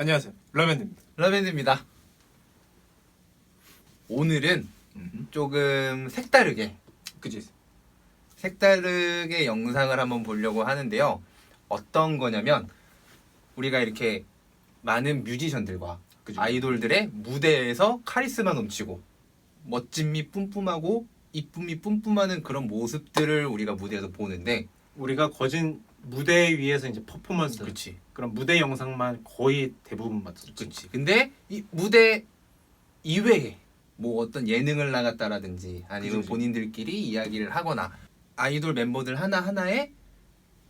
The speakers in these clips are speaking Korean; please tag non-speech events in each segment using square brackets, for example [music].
안녕하세요. 라면입니다. 라벤드입니다. 오늘은 조금 색다르게 그지? 색다르게 영상을 한번 보려고 하는데요. 어떤 거냐면 우리가 이렇게 많은 뮤지션들과 그죠. 아이돌들의 무대에서 카리스마 넘치고 멋짐이 뿜뿜하고 이쁨이 뿜뿜하는 그런 모습들을 우리가 무대에서 보는데 우리가 거진 무대 위에서 이제 퍼포먼스 그렇지. 그런 무대 영상만 거의 대부분 봤었지. 그렇지. 근데 이 무대 이외에 뭐 어떤 예능을 나갔다라든지 아니면 그지. 본인들끼리 이야기를 하거나 아이돌 멤버들 하나 하나의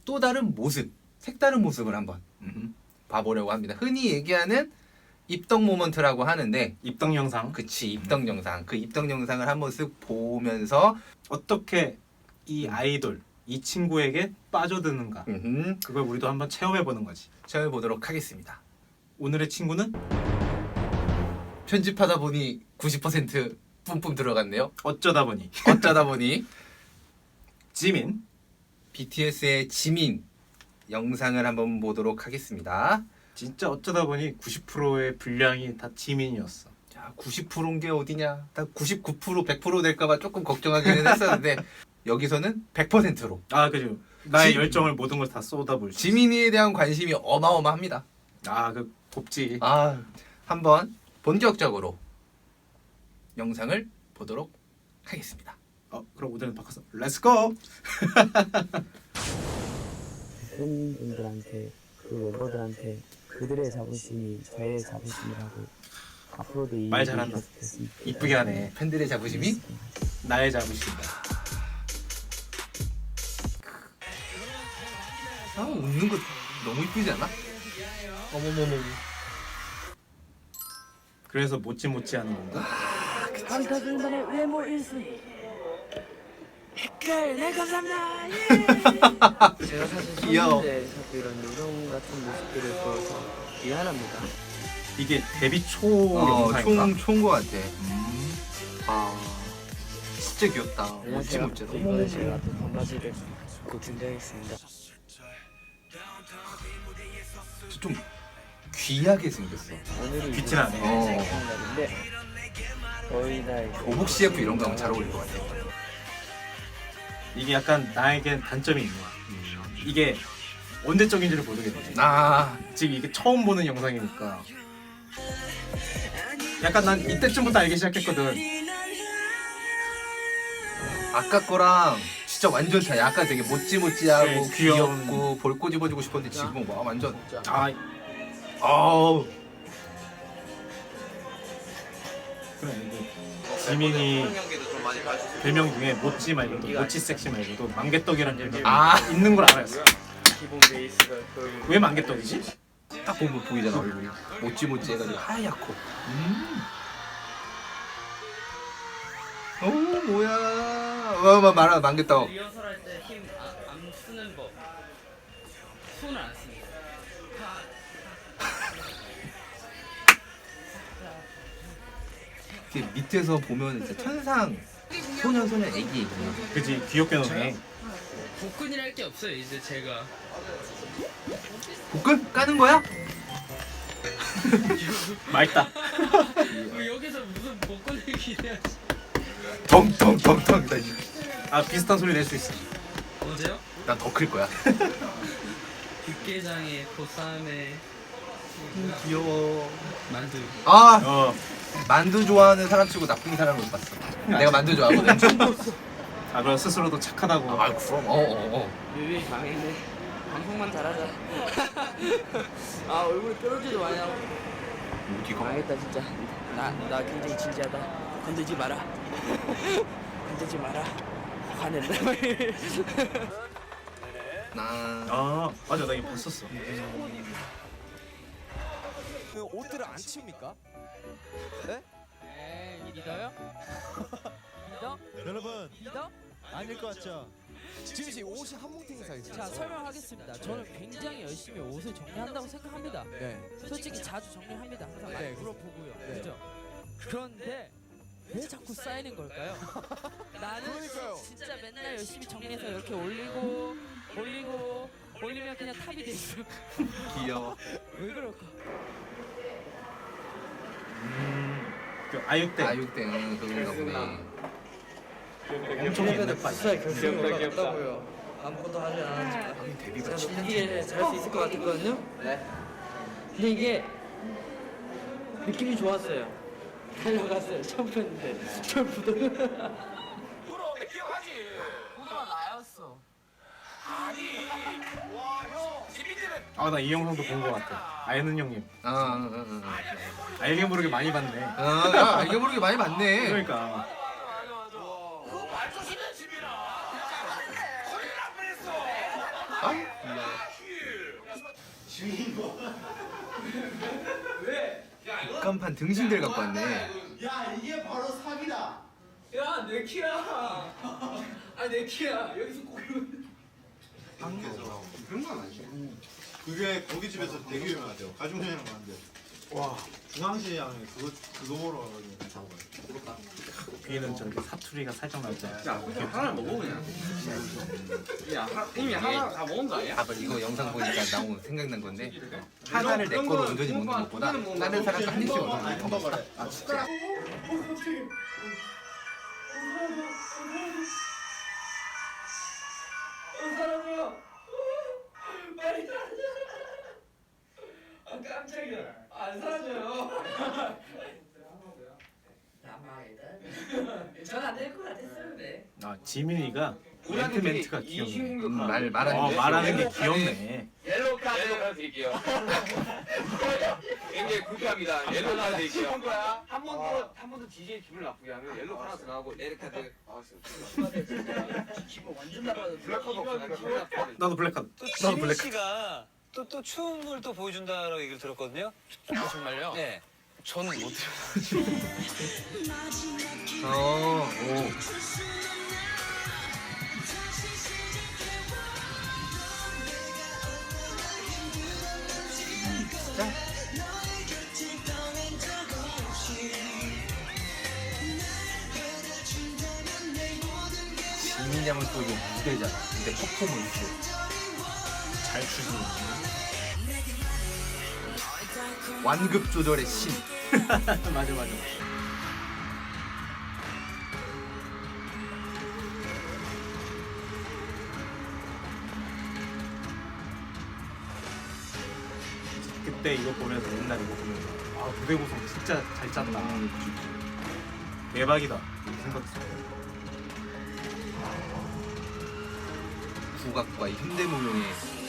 또 다른 모습, 색다른 모습을 한번 음. 봐보려고 합니다. 흔히 얘기하는 입덕 모먼트라고 하는데 입덕 영상 그치 입덕 영상 그 입덕 영상을 한번 쓱 보면서 어떻게 이 음. 아이돌 이 친구에게 빠져드는가 음흠, 그걸 우리도 한번 체험해 보는 거지. 시작해 보도록 하겠습니다. 오늘의 친구는 편집하다 보니 90% 뿜뿜 들어갔네요. 어쩌다 보니 어쩌다 보니 [laughs] 지민 BTS의 지민 영상을 한번 보도록 하겠습니다. 진짜 어쩌다 보니 90%의 분량이 다 지민이었어. 자, 90%인 게 어디냐? 다 99%, 100% 될까봐 조금 걱정하기는 했었는데 [laughs] 여기서는 100%로 아 그죠. 나의 지- 열정을 모든 걸 다 쏟아볼 수. 지민이에 대한 관심이 어마어마합니다. 아그 곱지. 아, 한번 본격적으로 영상을 보도록 하겠습니다. 어 그럼 오늘은 바꿔서 렛츠고. 팬분들한테 그 멤버들한테 그들의 자부심이 저의 자부심이라고 앞으로도 이말 잘한다. 이쁘게 하네. 팬들의 자부심이 나의 자부심이다. 아, 웃는 거 너무 이쁘지 않아? 어머머머. 그래서 못지 못지 하는 건가? 한타들만의 외모 1순위 댓글 네 감사합니다 예. [laughs] 제가 사실 귀여워. 자꾸 이런 요정 같은 모습들을 보여서 미안합니다 이게 데뷔 초 어, 영상인가? 총, 총거 같아. 음. 아, 진짜 귀엽다. 멋지 멋지다. 이번에 제가 또 반바지를 입고 준비하겠습니다 좀 귀하게 생겼어. 오늘이 귀티 나네. 어. 날인데 거의 다 이제 오복 CF 이런 거 하면 잘 어울릴 것 같아. 이게 약간 나에겐 단점이 있는 거야. 이게 언제적인지를 모르겠네. 아, 지금 이게 처음 보는 영상이니까. 약간 난 이때쯤부터 알기 시작했거든. 아까 거랑 진짜 완전 차이. 아까 되게 모찌모찌하고 네, 귀여운. 귀엽고 볼 꼬집어주고 싶었는데 지금은 와 완전 아, 아우 그래. 지민이 별명 중에 모찌 말고도 모찌 섹시 말고도 망개떡이라는 별명이 아. 있는 걸 알았어. 기본 베이스가 왜 망개떡이지? 딱 보면 보이잖아 얼굴이 모찌모찌 해가지고 하얗고 음. 오 뭐야 와봐 말아 망겠다 리허설 할 때 힘 안 쓰는 법. 손을 안 씁니다. 이렇게 밑에서 보면 진짜 천상 소년 소년 애기 애기 그지 귀엽게 노네. 복근이랄 게 없어요 이제 제가. 복근 까는 거야? [laughs] 맛있다. 뭐 여기서 무슨 복근 얘기냐? 덩덩덩덩 아 비슷한 소리 낼 수 있어. 어제요? 난 더 클 거야. [laughs] 육개장에 보쌈에 귀여워. 만두. 아! 어. 만두 좋아하는 사람 치고 나쁜 사람을 못 봤어. 내가 만두 좋아하거든. 아 그럼 스스로도 착하다고. 아 그럼. 어어 어. 뮤비 망했네. 방송만 잘하자. [laughs] 아 얼굴에 뾰루지도 많이 나고. 어디가 망했다 진짜. 나, 나 굉장히 진지하다 건들지 마라 [laughs] 건들지 마라 화낸다 [laughs] 나 아 맞아 나 이거 봤었어. 그 옷들을 안 치웁니까? 에이 믿어요? 믿어? [laughs] 여러분 믿어? 아닐 것 같죠? 지금 씨 옷이 한 뭉탱이 사 있어요. 자 설명하겠습니다. 저는 굉장히 열심히 옷을 정리한다고 생각합니다. 네. 솔직히 자주 정리합니다. 항상 네. 많이 물어보고요. 네. 그죠? 그런데 왜 자꾸 쌓이는 걸까요? [laughs] 나는 그러니까요. 진짜 맨날 열심히 정리해서 이렇게 올리고 올리고 올리면 그냥 탑이 돼 있어. [laughs] 귀여워 왜 그럴까? 음, 그 아육대 아육대 응, 그건가 보네. 엄청 바 부사에 결승에 올라갔다고요. 아무것도 하지 않았지만 형님 데뷔가 제가 7년 높게 잘수 있을 것 같았거든요. 네. 근데 이게 느낌이 좋았어요. 달려갔어요. 처음부터 했는데 처음부터. 아나 이 영상도 본 것 같아. 아이는 형님. 아, 응, 응, 응. 알게 모르게 많이 봤네. 아, 야, 알게 모르게 많이 봤네. 그러니까. 아? 간판 등신들 갖고 왔네. 야 이게 바로 사기다. 야, 내 키야. 아, 내 키야. 여기서 꼭 그런 건 아니죠. 그게 고깃집에서 되게 유명하대요. 가중현이랑 가는데. 와 중앙시장에 그거 그거 보러 가가지고 귀에는 저렇게 사투리가 살짝 나잖아 야, 그냥 하나 먹어 그냥. 야, 하, 이미 하나 다 먹은 거 아니야? 봐봐 이거 영상 보니까 나온 생각난 건데 하나를 내 거로 온전히 먹는 것보다 다른 사람 한 입씩 얻는 게더 맛있다. 아 진짜? 어, 사람이요. 말이 사라져. 아, 깜짝이야. 안 사라져요. 전안 될것 같았어요, 네. 아 지민이가 멘트 멘트가 귀엽네 음, 말 말하는 어 게 말하는 게 귀엽네 옐로우 카드 옐로우 카드 드릴게요. [laughs] 굉장히 불쾌합니다. 옐로우 카드 드릴게요. 한 거야? 한 번도 한 번도 DJ 기분 나쁘게 하면 옐로우 카드 나오고 레드 카드. 아, 기분 완전 나빠요. 블랙 카드 없어. 나 기분 나쁘게. 나도 블랙카드 또 나도 지민 블랙 씨가 또 또 춤을 또 보여준다라고 얘기를 들었거든요. 정말요? 네. 저는 못 들어요. 어, 오. 지민양은 또 이거 무대잖아. 무대 퍼포먼스. 잘 추지 완급 조절의 신. [laughs] 맞아 맞아. 그때 이거 보면서 옛날 이거 보면서. 아 무대 구성 진짜 잘 짰다. 대박이다. 이렇게 생각했어 국악과 이 현대무용의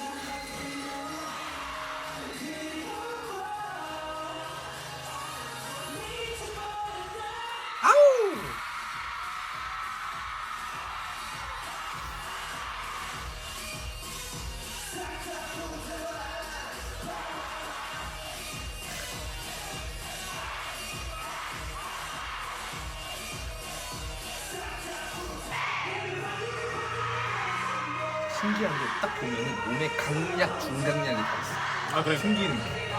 신기한 게 딱 보면은 몸에 강약, 중강약이 다 있어. 아 그래? 숨기는 게.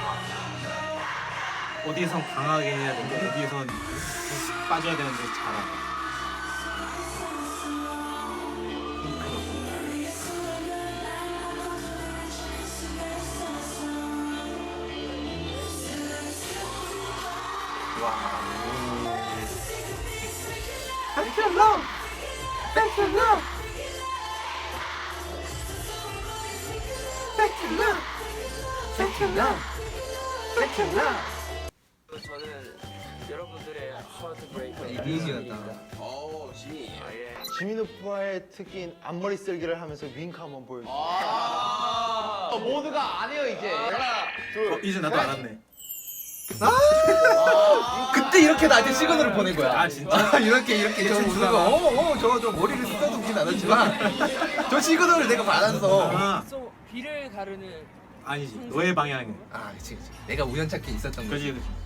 어디선 강하게 해야 되고 어디선 빠져야 되는데 잘 하고 저는 여러분들의 하트 브레이커 이기인이었다. 지민 오빠의 특기인 앞머리 쓸기를 하면서 윙크 한번 보여줘. 모두가 안 해요 이제. 어, 이제 나도 알았네 그때 이렇게 나한테 시그널을 보낸 거야. 아, 진짜? 이렇게 이렇게 저 우리가 어어저 저 머리를 쓰다듬진 않았지만 저 시그널을 내가 받았어. 아소 비를 가르는 아니지 너의 방향에 아 그치 그치. 내가 우연찮게 있었던 거지. 그지 그지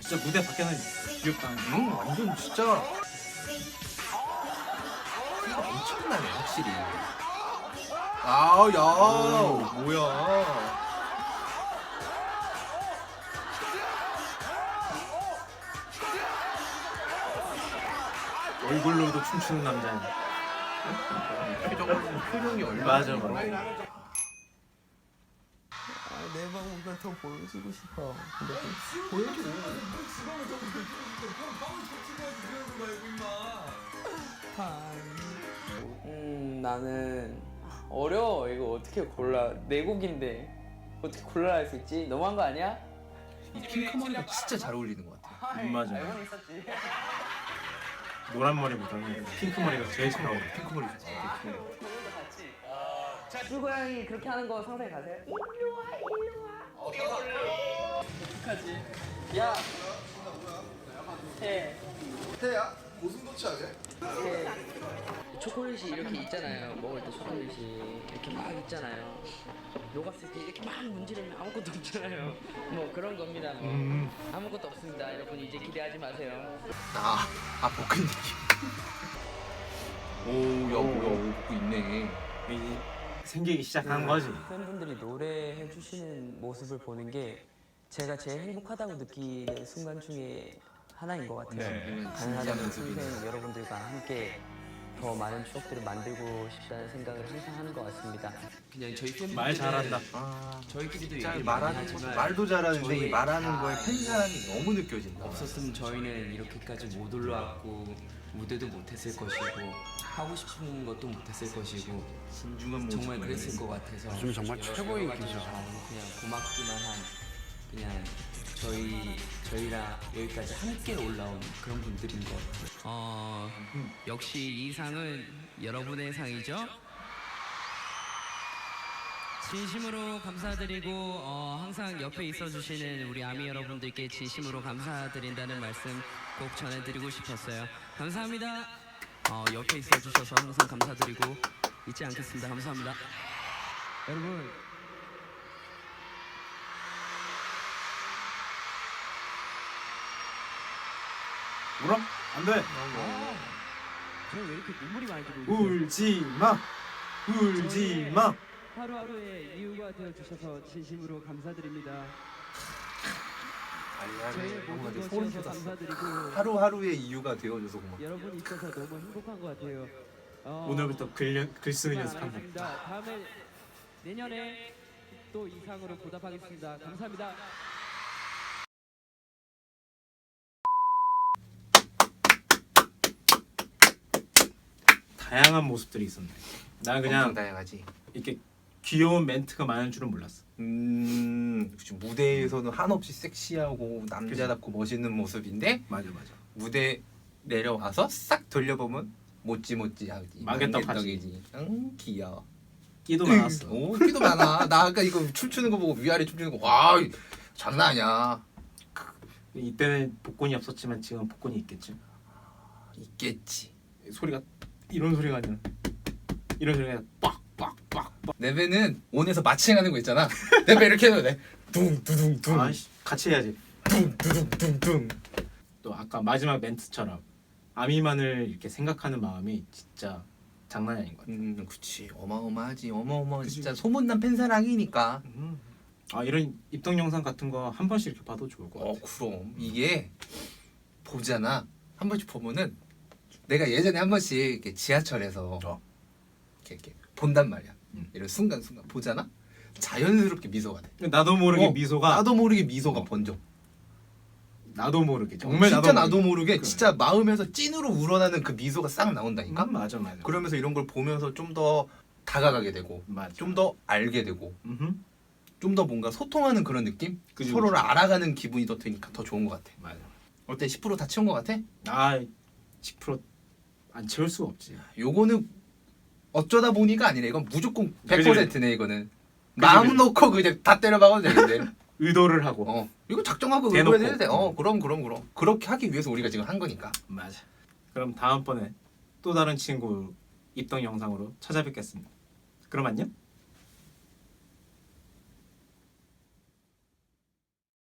진짜 무대 밖에는 귀엽다 응 완전 진짜 엄청나네 확실히. 아야 뭐야. 얼굴로도 춤추는 남자야 표정 표정이 얼마나 맞아, 맞아. 아, 내 방법을 더 보여주고 싶어. 근데 음 나는 어려워 이거 어떻게 골라 네 곡인데 어떻게 골라야 할수 있지? 너무한 거 아니야? 이 핑크머리가 진짜 잘 어울리는 것 같아. 음, 맞아. 노란 머리보다는 핑크 머리가 제일 잘 어울려. 핑크 머리 좋다. 뿔고양이 그렇게 하는 거 상상해 가세요? 일로 와 일로 와 어떡하지? 야 해. 태야 고슴도치하게. 초콜릿이 이렇게 있잖아요. 먹을 때 초콜릿이 이렇게 막 있잖아요. 녹았을 때 이렇게 막 문지르면 아무것도 없잖아요. 뭐 그런 겁니다. 뭐. 음. 아무것도. 여러분 이제 기대하지 마세요. 아, 아 복근 느낌. 오, 야, 뭐야, 복근 있네. 이 생기기 시작한 거지. 팬분들이 노래해 주시는 모습을 보는 게 제가 제일 행복하다고 느끼는 순간 중에 하나인 것 같아요. 네, 가능하다면 모습이네. 평생 여러분들과 함께 더 많은 추억들을 만들고 싶다는 생각을 항상 하는 것 같습니다. 그냥 저희 팬분들 말 잘한다. 아, 저희끼리도 얘기를 말하는 많이 하지만 말도 잘하는데 이 저희- 말하는 거에 팬사랑이 너무 느껴진다. 없었으면 저희는 이렇게까지 못 올라왔고 무대도 못했을 것이고 하고 싶은 것도 못했을 것이고 신중한 모습. 정말 그랬을 것 같아서 요즘 정말 최고의 기죠. 그냥 고맙기만 한 그냥 저희 저희랑 여기까지 함께 올라온 그런 분들인 것 같아요. 어 역시 이 상은 여러분의 상이죠. 진심으로 감사드리고 어, 항상 옆에 있어주시는 우리 아미 여러분들께 진심으로 감사드린다는 말씀 꼭 전해드리고 싶었어요. 감사합니다. 어, 옆에 있어주셔서 항상 감사드리고 잊지 않겠습니다. 감사합니다. 여러분 울어? 안 돼. 저왜 이렇게 눈물이 많이 들어오죠? 울지 마. 울지 마. 하루하루의 이유가 되어 주셔서 진심으로 감사드립니다. 뭔가 모든 소름 돋았어. 감사드리고 하루하루의 이유가 되어줘서 고마워. 여러분 있어서 너무 행복한 것 같아요. 어, 오늘부터 글, 글 쓰는 정말 연습한다. 알겠습니다. 다음에 내년에 또 이상으로 보답하겠습니다. 감사합니다. 다양한 모습들이 있었네. 난 엄청 그냥 다양하지. 이렇게 귀여운 멘트가 많은 줄은 몰랐어. 음, 그치, 무대에서는 한없이 섹시하고 남자답고 멋있는 모습인데 맞아 맞아. 무대 내려와서 싹 돌려보면 못지 못지 하지. 망개떡하지. 응, 귀여워. 끼도 많았어. 오, 끼도 많아. 나 아까 이거 춤추는 거 보고 위아래 춤추는 거 와, 장난 아니야. 이때는 복권이 없었지만 지금 복권이 있겠지. 있겠지. 소리가 이런 소리가 아니라 이런 소리가 빡빡빡. 내배는 온에서 마칭하는 거 있잖아. 내배 이렇게 해도 돼. 둥 두둥 둥. 아이씨 같이 해야지. 둥 두둥 둥 둥. 또 아까 마지막 멘트처럼 아미만을 이렇게 생각하는 마음이 진짜 장난이 아닌 것 같아. 음, 그치. 어마어마하지. 어마어마. 진짜 소문난 팬사랑이니까. 음. 아 이런 입덕 영상 같은 거 한 번씩 이렇게 봐도 좋을 것 같아. 어, 그럼 이게 보잖아. 한 번씩 보면은 내가 예전에 한 번씩 이렇게 지하철에서 어. 이렇게, 이렇게 본단 말이야. 음. 이런 순간 순간 보잖아. 자연스럽게 미소가 돼. 나도 모르게 어, 미소가 나도 모르게 미소가 어. 번져. 나도 모르게 정말 진짜 나도 모르게 그래. 진짜 마음에서 찐으로 우러나는 그 미소가 싹 나온다니까. 음, 맞아 맞아. 그러면서 이런 걸 보면서 좀 더 다가가게 되고. 좀 더 알게 되고. 좀 더 뭔가 소통하는 그런 느낌? 그지, 서로를 그지. 알아가는 기분이 더 드니까 더 좋은 것 같아. 맞아. 어때? 10%다 채운 것 같아? 아 10% 안 채울 수가 없지. 요거는 어쩌다 보니까 아니라 이건 무조건 그지, 100%네 이거는 마음. 놓고 그냥 다 때려 박아도 되는데 [laughs] 의도를 하고. 어 이거 작정하고 대놓고. 의도해야 돼. 어 그럼 그럼 그럼 그렇게 하기 위해서 우리가 지금 한 거니까 맞아. 그럼 다음번에 또 다른 친구 입덕 영상으로 찾아뵙겠습니다. 그럼 안녕.